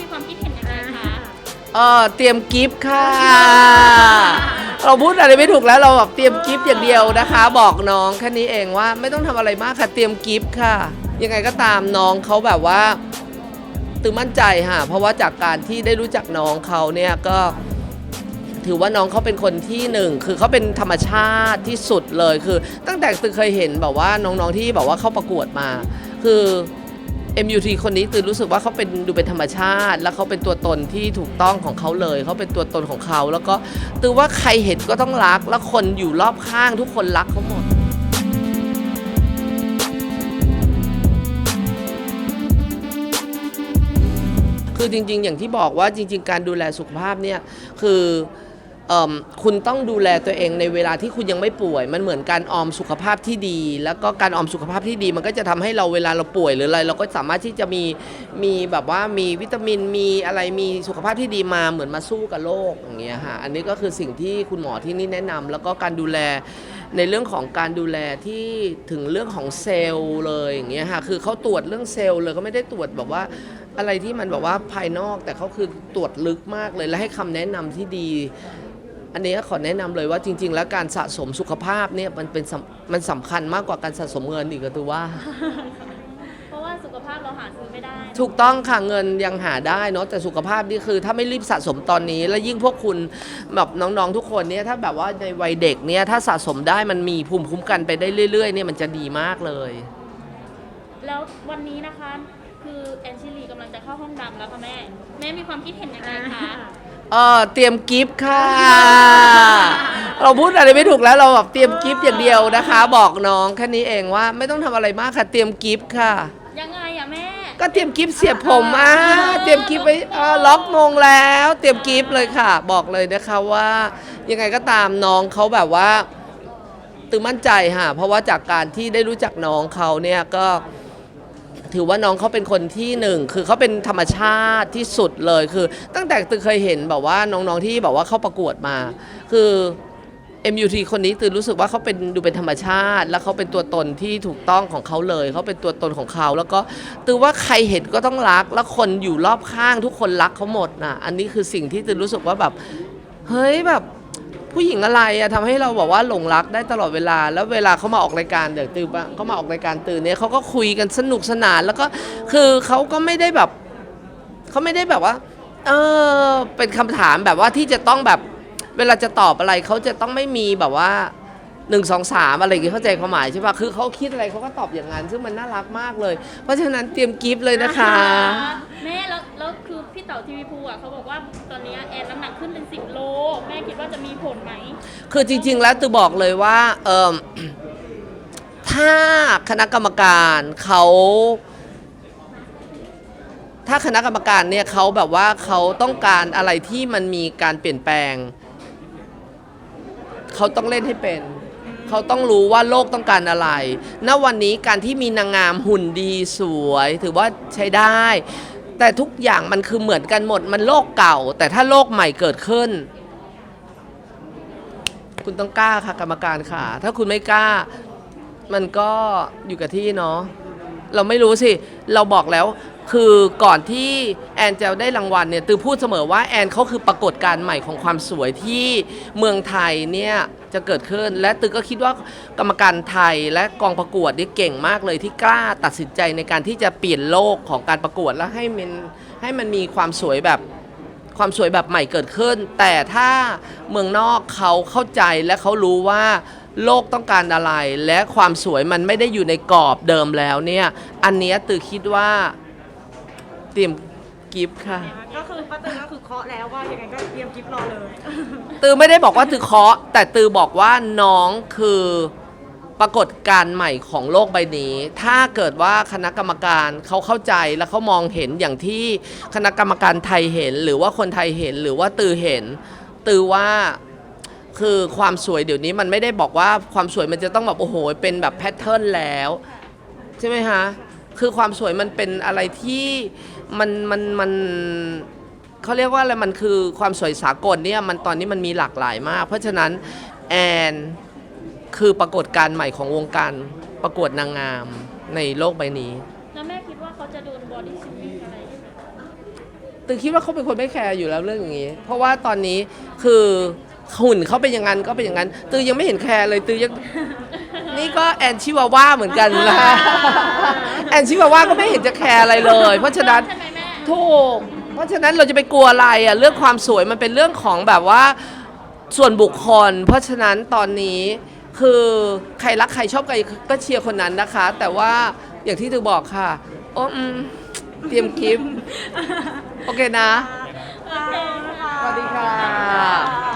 มีความคิดเห็นยังไงคะ เออเตรียมกิฟต์ค่ะ เราพูดอะไรไม่ถูกแล้วเราแบบเตรียมกิฟต์อย่างเดียวนะคะ บอกน้องแค่นี้เองว่าไม่ต้องทำอะไรมากค่ะ เตรียมกิฟต์ค่ะ ยังไงก็ตามน้องเขาแบบว่าตื่นมั่นใจค่ะ เพราะว่าจากการที่ได้รู้จักน้องเขาเนี่ยก็ ถือว่าน้องเขาเป็นคนที่หนึ่งคือเขาเป็นธรรมชาติที่สุดเลยคือ ตั้งแต่ตือเคยเห็นแบบว่าน้องๆที่แบบว่าเข้าประกวดมา คือ MUT คนนี้ตือรู้สึกว่าเขาเป็นดูเป็นธรรมชาติ แล้วเขาเป็นตัวตนที่ถูกต้องของเขาเลยเขาเป็นตัวตนของเขา แล้วก็ตือว่าใครเห็นก็ต้องรัก แล้วคนอยู่รอบข้างทุกคนรักเขาหมดคือจริง ๆ อย่างที่บอกว่าจริง ๆ การดูแลสุขภาพเนี่ยคือ คุณต้องดูแลตัวเองในเวลาที่คุณยังไม่ป่วย มันเหมือนการออมสุขภาพที่ดี แล้วก็การออมสุขภาพที่ดี มันก็จะทำให้เราเวลาเราป่วยหรืออะไรเราก็สามารถที่จะมีมีแบบว่ามีวิตามินมีอะไรมีสุขภาพที่ดีมาเหมือนมาสู้กับโรคอย่างเงี้ยค่ะอันนี้ก็คือสิ่งที่คุณหมอที่นี่แนะนำแล้วก็การดูแลในเรื่องของการดูแลที่ถึงเรื่องของเซลล์เลยอย่างเงี้ยค่ะคือเขาตรวจเรื่องเซลล์เลยเขาไม่ได้ตรวจแบบว่าอะไรที่มันแบบว่าภายนอกแต่เขาคือตรวจลึกมากเลยและให้คำแนะนำที่ดี อันนี้ขอแนะนำเลยว่าจริง ๆ แล้วการสะสมสุขภาพเนี่ยมันเป็นสำมันสำคัญมากกว่าการสะสมเงินอีกก็ตัวว่า เพราะว่าสุขภาพเราหาซื้อไม่ได้ ถูกต้องค่ะเงินยังหาได้เนาะแต่สุขภาพนี่คือ ถ้าไม่รีบสะสมตอนนี้ แล้วยิ่งพวกคุณแบบน้องๆทุกคนเนี่ยถ้าแบบว่าในวัยเด็กเนี่ยถ้าสะสมได้มันมีภูมิคุ้มกันไปได้เรื่อยๆเนี่ยมันจะดีมากเลย แล้ววันนี้นะคะ คือแอนชิลีกำลังจะเข้าห้องดำแล้วค่ะแม่ แม่มีความคิดเห็นยังไงคะ เออเตรียมกิฟต์ค่ะ เราพูดอะไรไม่ถูกแล้วเราแบบเตรียมกิฟต์อย่างเดียวนะคะ บอกน้องแค่นี้เองว่าไม่ต้องทำอะไรมากค่ะ เตรียมกิฟต์ค่ะ ยังไงอะแม่ ก็เตรียมกิฟต์เสียบผมมาเตรียมกิฟต์ไว้เอ่อล็อกมงแล้ว เตรียมกิฟต์เลยค่ะ บอกเลยนะคะว่า ยังไงก็ตามน้องเขาแบบว่าตื่นมั่นใจค่ะ เพราะว่าจากการที่ได้รู้จักน้องเขาเนี่ยก็ ถือว่าน้องเขาเป็นคนที่หนึ่งคือเขาเป็นธรรมชาติที่สุดเลยคือ ตั้งแต่ตือเคยเห็นแบบว่าน้องๆที่แบบว่าเข้าประกวดมา คือ MUT คนนี้ตือรู้สึกว่าเขาเป็นดูเป็นธรรมชาติ แล้วเขาเป็นตัวตนที่ถูกต้องของเขาเลยเขาเป็นตัวตนของเขา แล้วก็ตือว่าใครเห็นก็ต้องรัก แล้วคนอยู่รอบข้างทุกคนรักเขาหมดนะอันนี้คือสิ่งที่ตือรู้สึกว่าแบบเฮ้ยแบบ ผู้หญิงอะไรอะทำให้เราบอกว่าหลงรักได้ตลอดเวลา แล้วเวลาเขามาออกรายการเดี๋ยวตือปะเขามาออกรายการตื่นเนี่ยเขาก็คุยกันสนุกสนาน แล้วก็คือเขาก็ไม่ได้แบบเขาไม่ได้แบบว่า เออเป็นคำถามแบบว่าที่จะต้องแบบ เวลาจะตอบอะไรเขาจะต้องไม่มีแบบว่าหนึ่งสองสามอะไรอย่างงี้เข้าใจความหมายใช่ปะคือเขาคิดอะไรเขาก็ตอบอย่างนั้น ซึ่งมันน่ารักมากเลย เพราะฉะนั้นเตรียมกิฟต์เลยนะคะ แม่แล้วแล้วคือ พี่เต๋อทีวีภูอะเขาบอกว่าตอนนี้แอนน้ำหนักขึ้นเป็น 10 โล แม่คิดว่าจะมีผลไหม คือจริง ๆ แล้วตือบอกเลยว่าเออถ้าคณะกรรมการเขา ถ้าคณะกรรมการเนี่ยเขาแบบว่าเขาต้องการอะไรที่มันมีการเปลี่ยนแปลง เขาต้องเล่นให้เป็น เขาต้องรู้ว่าโลกต้องการอะไร ณ วันนี้การที่มีนางงามหุ่นดีสวย ถือว่าใช้ได้ แต่ทุกอย่างมันคือเหมือนกันหมดมันโลกเก่า แต่ถ้าโลกใหม่เกิดขึ้น คุณต้องกล้าค่ะกรรมการค่ะ ถ้าคุณไม่กล้า มันก็อยู่กับที่เนาะเราไม่รู้สิ เราบอกแล้วคือก่อนที่แอนจะได้รางวัลเนี่ยตือพูดเสมอว่าแอนเขาคือปรากฏการณ์ใหม่ของความสวยที่เมืองไทยเนี่ย จะเกิดขึ้น และตือก็คิดว่ากรรมการไทยและกองประกวดนี่เก่งมากเลยที่กล้าตัดสินใจในการที่จะเปลี่ยนโลกของการประกวดและให้มันให้มันมีความสวยแบบความสวยแบบใหม่เกิดขึ้น แต่ถ้าเมืองนอกเขาเข้าใจและเขารู้ว่าโลกต้องการอะไร และความสวยมันไม่ได้อยู่ในกรอบเดิมแล้วเนี่ย อันเนี้ยตือคิดว่าเตรียมกิฟต์ค่ะ ก็ คือเคาะแล้วว่ายังไงก็เตรียมกิฟต์รอเลย ตือไม่ได้บอกว่าตือเคาะ แต่ตือบอกว่าน้องคือปรากฏการณ์ใหม่ของโลกใบนี้ ถ้าเกิดว่าคณะกรรมการเขาเข้าใจและเขามองเห็นอย่างที่คณะกรรมการไทยเห็น หรือว่าคนไทยเห็นหรือว่าตือเห็น ตือว่าคือความสวยเดี๋ยวนี้มันไม่ได้บอกว่าความสวยมันจะต้องแบบโอ้โหเป็นแบบแพทเทิร์นแล้ว ใช่ไหมคะ คือความสวยมันเป็นอะไรที่มันมันมัน เขาเรียกว่าอะไรมันคือความสวยสากลเนี่ยมันตอนนี้มันมีหลากหลายมาก เพราะฉะนั้นแอนคือปรากฏการณ์ใหม่ของวงการประกวดนางงามในโลกใบนี้ แล้วแม่คิดว่าเขาจะโดนบอดี้ชิมมิ่งอะไรไหมตือคิดว่าเขาเป็นคนไม่แคร์อยู่แล้วเรื่องอย่างนี้ เพราะว่าตอนนี้คือหุ่นเขาเป็นอย่างนั้นก็เป็นอย่างนั้น ตือยังไม่เห็นแคร์เลยตือยัง นี่ก็แอนชิวาว่าเหมือนกันนะแอนชิวาว่าก็ไม่เห็นจะแคร์อะไรเลย เพราะฉะนั้นใช่ไหมแม่ ถูกเพ ราะฉะนั้นเราจะไปกลัวอะไรอะเรื่องความสวยมันเป็นเรื่องของแบบว่าส่วนบุคคล เพราะฉะนั้นตอนนี้คือใครรักใครชอบใครก็เชียร์คนนั้นนะคะ แต่ว่าอย่างที่เธอบอกค่ะโอ้อืมเตรียมกิฟต์โอเคนะ โอเคค่ะ สวัสดีค่ะ